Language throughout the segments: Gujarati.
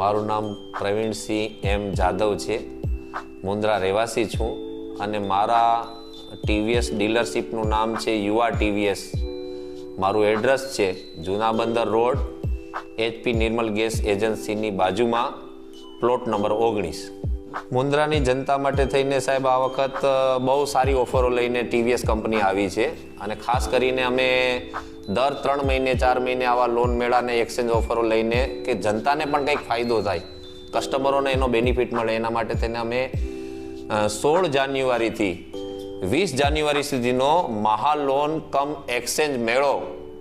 મારું નામ પ્રવીણસિંહ એમ જાદવ છે. મુન્દ્રા રહેવાસી છું અને મારા ટીવીએસ ડીલરશીપનું નામ છે યુવા ટીવીએસ. મારું એડ્રેસ છે જૂના બંદર રોડ, એચપી નિર્મલ ગેસ એજન્સીની બાજુમાં, પ્લોટ નંબર ઓગણીસ. મુન્દ્રાની જનતા માટે થઈને સાહેબ આ વખત બહુ સારી ઓફરો લઈને ટીવીએસ કંપની આવી છે. અને ખાસ કરીને અમે દર ત્રણ મહિને, ચાર મહિને આવા લોન મેળાને એક્સચેન્જ ઓફરો લઈને કે જનતાને પણ કંઈક ફાયદો થાય કસ્ટમરોને એનો બેનિફિટ મળે, એના માટે તેને અમે સોળ જાન્યુઆરીથી વીસ જાન્યુઆરી સુધીનો મહાલોન કમ એક્સચેન્જ મેળો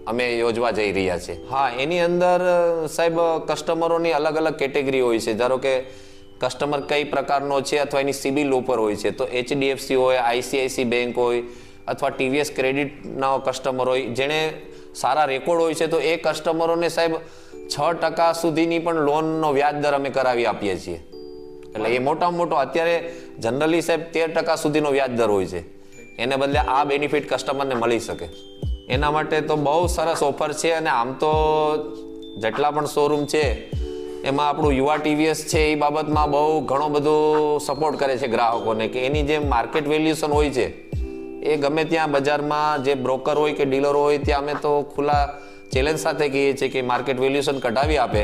અમે યોજવા જઈ રહ્યા છે. હા, એની અંદર સાહેબ કસ્ટમરોની અલગ અલગ કેટેગરી હોય છે. ધારો કે કસ્ટમર કઈ પ્રકારનો છે અથવા એની સિબિલ ઉપર હોય છે? તો એચડીએફસી હોય, આઈસીઆઈસી બેંક હોય અથવા ટીવીએસ ક્રેડિટના કસ્ટમર હોય, જેણે સારા રેકોર્ડ હોય છે, તો એ કસ્ટમરોને સાહેબ છ ટકા સુધીની પણ લોનનો વ્યાજ દર અમે કરાવી આપીએ છીએ. એટલે એ મોટામાં મોટો અત્યારે જનરલી સાહેબ તેર ટકા સુધીનો વ્યાજ દર હોય છે. એને બદલે આ બેનિફિટ કસ્ટમરને મળી શકે. એના માટે તો બહુ સરસ ઓફર છે અને આમ તો જેટલા પણ શોરૂમ છે એમાં આપણું યુવા ટીવીએસ છે એ બાબતમાં બહુ ઘણો બધો સપોર્ટ કરે છે ગ્રાહકોને કે એની જે માર્કેટ વેલ્યુશન હોય છે, એ ગમે ત્યાં બજારમાં જે બ્રોકર હોય કે ડીલરો હોય ત્યાં અમે તો ખુલ્લા ચેલેન્જ સાથે કહીએ છીએ કે માર્કેટ વેલ્યુશન કઢાવી આપે.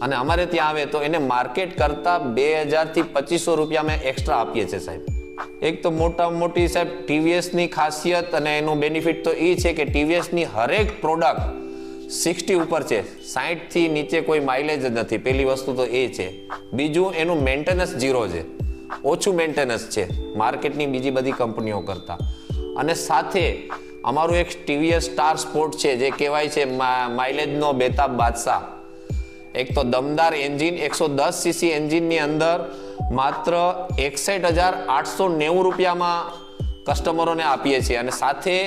અને અમારે ત્યાં આવે તો એને માર્કેટ કરતાં બે હજારથી પચીસો રૂપિયા અમે એક્સ્ટ્રા આપીએ છીએ સાહેબ. એક તો મોટામાં મોટી સાહેબ ટીવીએસની ખાસિયત અને એનું બેનિફિટ તો એ છે કે ટીવીએસની હરેક પ્રોડક્ટ સિક્સટી ઉપર છે. સાહીઠથી નીચે કોઈ માઇલેજ જ નથી. પહેલી વસ્તુ તો એ છે. બીજું એનું મેન્ટેનન્સ ઝીરો છે. ઓછું મેન્ટેનન્સ છે. માર્કેટની બીજી બધી કંપનીઓ કરતાં. અને સાથે અમારું એક ટીવીએસ સ્ટાર સ્પોર્ટ છે, જે કહેવાય છે માઇલેજનો બેતાબ બાદશાહ. એક તો દમદાર એન્જિન, એકસો દસ સીસી એન્જિનની અંદર માત્ર એકસઠ હજાર આઠસો નેવું રૂપિયામાં કસ્ટમરોને આપીએ છીએ. અને સાથે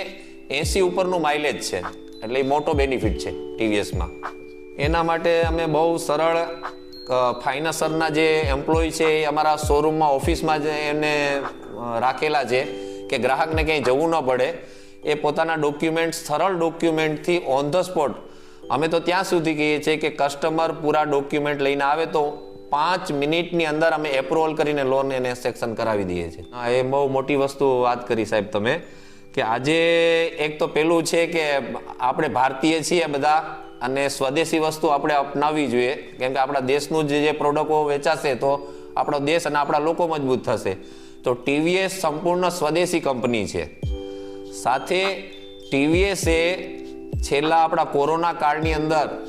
એસી ઉપરનું માઇલેજ છે. એટલે એ મોટો બેનિફિટ છે ટીવીએસમાં એના માટે અમે બહુ સરળ ફાઇનાન્સરના જે એમ્પ્લોય છે એ અમારા શોરૂમમાં ઓફિસમાં જ એને રાખેલા છે કે ગ્રાહકને ક્યાંય જવું ન પડે, એ પોતાના ડોક્યુમેન્ટ સરળ ડોક્યુમેન્ટથી ઓન ધ સ્પોટ અમે તો ત્યાં સુધી કહીએ છીએ કે કસ્ટમર પૂરા ડોક્યુમેન્ટ લઈને આવે તો પાંચ મિનિટની અંદર અમે એપ્રુવલ કરીને લોન એને સેક્શન કરાવી દઈએ છીએ. એ બહુ મોટી વસ્તુ વાત કરી સાહેબ તમે. કે આજે એક તો પેલું છે કે આપણે ભારતીય છીએ બધા અને સ્વદેશી વસ્તુ આપણે અપનાવવી જોઈએ. કેમ કે આપણા દેશનું જ જે પ્રોડક્ટો વેચાશે તો આપણો દેશ અને આપણા લોકો મજબૂત થશે. તો ટીવીએસ સંપૂર્ણ સ્વદેશી કંપની છે. સાથે ટીવીએસે છેલ્લા આપણા કોરોના કાળની અંદર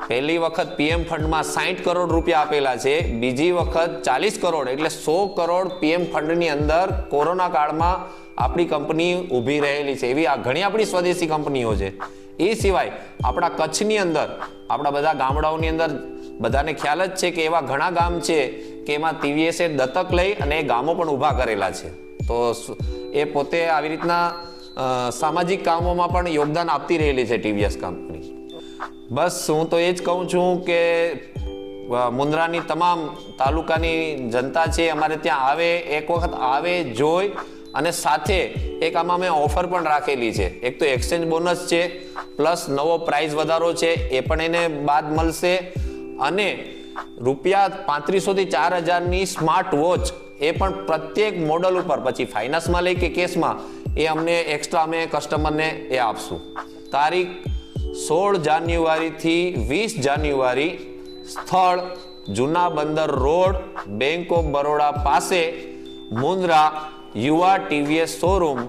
પહેલી વખત પીએમ ફંડમાં સાહીઠ કરોડ રૂપિયા આપેલા છે, બીજી વખત ચાલીસ કરોડ, એટલે સો કરોડ પીએમ ફંડની અંદર કોરોના કાળમાં આપણી કંપની ઊભી રહેલી છે. એવી આ ઘણી આપણી સ્વદેશી કંપનીઓ છે. એ સિવાય આપણા કચ્છની અંદર, આપણા બધા ગામડાઓની અંદર બધાને ખ્યાલ જ છે કે એવા ઘણા ગામ છે કે એમાં ટીવીએસે દત્તક લઈ અને એ ગામો પણ ઊભા કરેલા છે. તો એ પોતે આવી રીતના સામાજિક કામોમાં પણ યોગદાન આપતી રહેલી છે ટીવીએસ કંપની બસ હું તો એ જ કહું છું કે મુંદ્રાની તમામ તાલુકાની જનતા છે અમારે ત્યાં આવે, એક વખત આવે જોઈ અને સાથે એક આમાં મેં ઓફર પણ રાખેલી છે. એક તો એક્સચેન્જ બોનસ છે પ્લસ નવો પ્રાઇઝ વધારો છે, એ પણ એને બાદ મળશે. અને રૂપિયા પાંત્રીસોથી ચાર હજારની સ્માર્ટ વોચ એ પણ પ્રત્યેક મોડલ ઉપર, પછી ફાઇનાન્સમાં લઈ કે કેસમાં એ અમને એક્સ્ટ્રા અમે કસ્ટમરને એ આપશું. તારીખ સોળ જાન્યુઆરીથી વીસ જાન્યુઆરી સ્થળ જૂના બંદર રોડ બેંક ઓફ બરોડા પાસે, મુન્દ્રા યુવા ટીવીએસ શોરૂમ,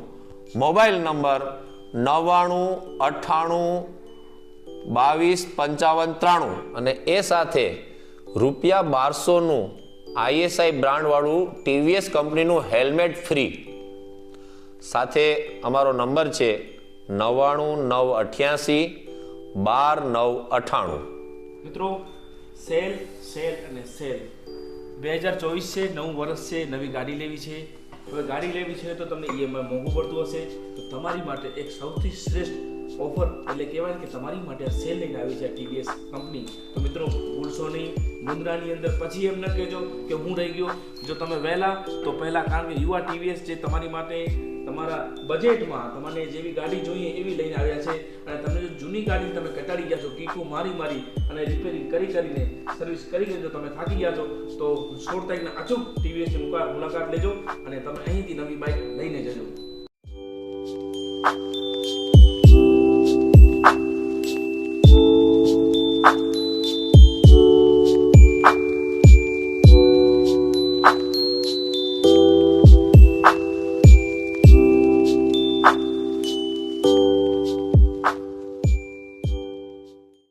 મોબાઈલ નંબર નવ્વાણું, અઠ્ઠાણું, બાવીસ, પંચાવન, ત્રાણું અને એ સાથે રૂપિયા બારસોનું આઈએસઆઈ બ્રાન્ડવાળું ટીવીએસ કંપનીનું હેલ્મેટ ફ્રી. સાથે અમારો નંબર છે નવ્વાણું, નવ, અઠ્યાસી બાર નવ અઠાણું. મિત્રો, સેલ સેલ અને સેલ. બે હજાર ચોવીસ છે, નવું વર્ષ છે, નવી ગાડી લેવી છે. હવે ગાડી લેવી છે તો તમને ઈએમઆઈ મોંઘું પડતું હશે. તો તમારી માટે એક સૌથી શ્રેષ્ઠ ઓફર, એટલે કહેવાય કે તમારી માટે સેલ લઈને આવી છે ટીવીએસ કંપની. તો મિત્રો, ભૂલશો નહીં. મુન્દ્રાની અંદર પછી એમ ન કહેજો કે હું રહી ગયો. જો તમે વહેલા, તો પહેલાં કારણ કે યુવા ટીવીએસ જે તમારી માટે તમારા બજેટમાં તમને જેવી ગાડી જોઈએ એવી લઈને આવ્યા છે. અને તમને જો જૂની ગાડી તમે કટાડી ગયા છો, કીકો મારી મારી અને રિપેરિંગ કરી કરીને સર્વિસ કરી કરીને જો તમે થાકી ગયા છો, તો સોળ તારીખના અચૂક ટીવીએસની મુલાકાત લેજો અને તમે અહીંથી નવી બાઇક લઈને જજો.